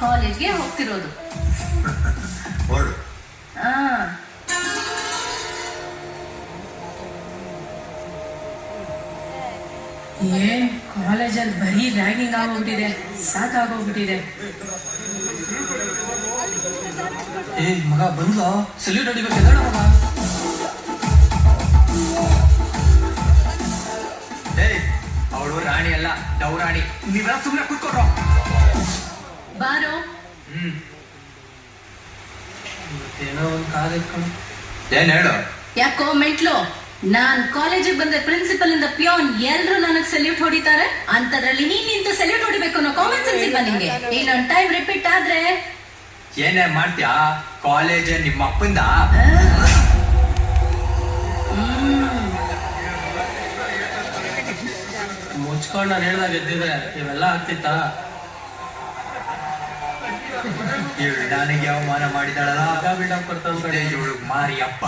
ಕಾಲೇಜ್ಗೆ ಹೋಗ್ತಿರೋದು. ಏನ್ ಕಾಲೇಜಲ್ಲಿ ಬರೀ ರ್ಯಾಗಿಂಗ್ ಆಗೋಗ್ಬಿಟ್ಟಿದೆ ಸಾಕಾಗೋಗ್ಬಿಟ್ಟಿದೆ ಏ ಮಗ ಬಂದ್ಲ? ಸಲ್ಯೂಟ್ ಹೊಡಿಬೇಕು ಮಗ. ಏಯ್ ಅವಳು ರಾಣಿ ಅಲ್ಲ ಡೌರಾಣಿ. ನೀವೆಲ್ಲ ಸುಮ್ಮನೆ ಕೂತ್ಕೊಡ್ರೋ ಬಾರೋ ಹ್ಮ್ ಏನೋ ಒಂದು ಕಾಲ್ ಇಟ್ಕೊಂಡು ಏನ್ ಹೇಳು? ಯಾಕೋ ಮೆಂಟ್ಲು? ನಾನ್ ಕಾಲೇಜಿಗೆ ಬಂದೆ ಪ್ರಿನ್ಸಿಪಲ್ ಇಂದ ಪ್ಯೂನ್ ಎಲ್ರು ನನಗ್ ಸೆಲ್ಯೂಟ್ ಹೊಡಿತಾರೆ. ಅಂತದ್ರಲ್ಲಿ ನೀನ್ ನಿಂತು ಸೆಲ್ಯೂಟ್ ಹೊಡಿಬೇಕು ಅನ್ನೋ ಕಾಮನ್ ಸೆನ್ಸ್ ಇಲ್ವಾ ನಿಂಗೆ? ಇನ್ನೊಂದ್ ಟೈಮ್ ರಿಪೀಟ್ ಆದ್ರೆ? ಏನೇ ಮಾಡ್ತೀಯಾ? ಕಾಲೇಜ್ ನಿಮ್ಮ ಅಪ್ಪಂದ? ಮುಚ್ಕೊಂಡು ನಾನು ಹೇಳ್ದಾಗ ಎದ್ದಿದ್ರೆ ಇವೆಲ್ಲ ಆಗ್ತಿತ್ತಾ? ಇವಳು ನನಗೆ ಅವಮಾನ ಮಾಡಿದಾಳಲ್ಲ ಕೊಡ್ತಾವ್ ಕಡೆ ಇವಳು ಮಾರಿ ಅಪ್ಪ